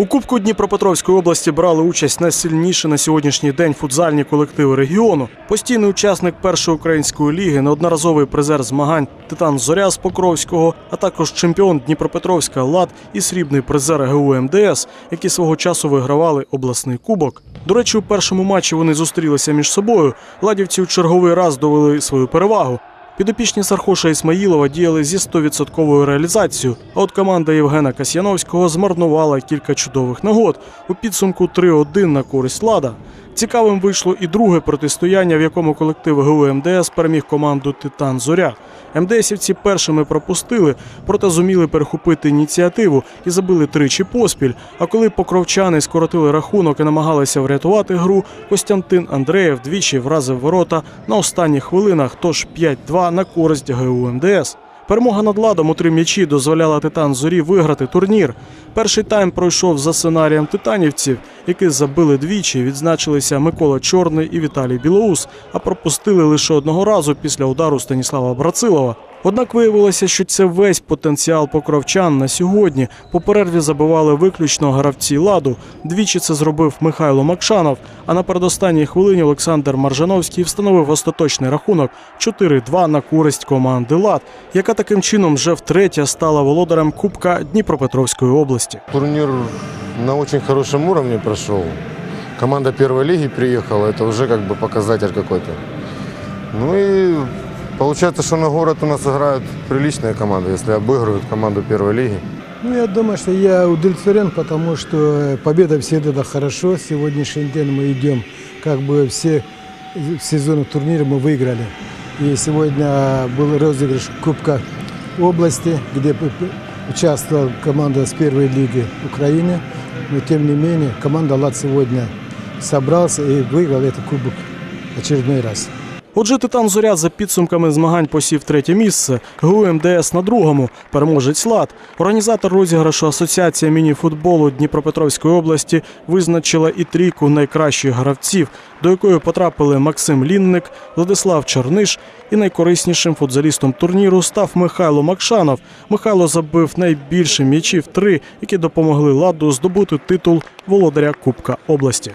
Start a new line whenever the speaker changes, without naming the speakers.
У Кубку Дніпропетровської області брали участь найсильніші на сьогоднішній день футзальні колективи регіону. Постійний учасник першої української ліги, неодноразовий призер змагань Титан Зоря з Покровського, а також чемпіон Дніпропетровська Лад і срібний призер ГУ МДС, які свого часу вигравали обласний кубок. До речі, у першому матчі вони зустрілися між собою. Ладівці у черговий раз довели свою перевагу. Підопічні Сархоша Ісмаїлова діяли зі 100% реалізацією, а от команда Євгена Касьяновського змарнувала кілька чудових нагод у підсумку 3-1 на користь лада. Цікавим вийшло і друге протистояння, в якому колектив ГУ МДС переміг команду Титан Зоря. МДСівці першими пропустили, проте зуміли перехопити ініціативу і забили тричі поспіль. А коли покровчани скоротили рахунок і намагалися врятувати гру, Костянтин Андреєв двічі вразив ворота на останніх хвилинах, тож 5-2 на користь ГУ МДС. Перемога над ладом у три м'ячі дозволяла Титан Зорі виграти турнір. Перший тайм пройшов за сценарієм титанівців, які забили двічі. Відзначилися Микола Чорний і Віталій Білоус, а пропустили лише одного разу після удару Станіслава Брацилова. Однак виявилося, що це весь потенціал покровчан на сьогодні. По перерві забивали виключно гравці ладу. Двічі це зробив Михайло Макшанов. А на передостанній хвилині Олександр Маржановський встановив остаточний рахунок 4-2 на користь команди Лад, яка таким чином вже втретє стала володарем Кубка Дніпропетровської області.
Турнир на очень хорошем уровне прошел. Команда первой лиги приехала, это уже как бы показатель какой-то. Ну и получается, что на город у нас играют приличные команды, если обыгрывают команду первой лиги.
Ну, я думаю, что я удовлетворен, потому что победа всегда это хорошо. Сегодняшний день мы идем, как бы все сезоны турнира мы выиграли. И сегодня был розыгрыш Кубка области, где участвовала команда с первой лиги Украины. Но тем не менее, команда «Лад» сегодня собрался и выиграл этот кубок очередной раз.
Отже, Титан Зоря за підсумками змагань посів третє місце. ГУ МДС на другому. Переможець Лад. Організатор розіграшу Асоціація міні-футболу Дніпропетровської області визначила і трійку найкращих гравців, до якої потрапили Максим Лінник, Владислав Черниш. І найкориснішим футзалістом турніру став Михайло Макшанов. Михайло забив найбільше м'ячів три, які допомогли ладу здобути титул володаря Кубка області.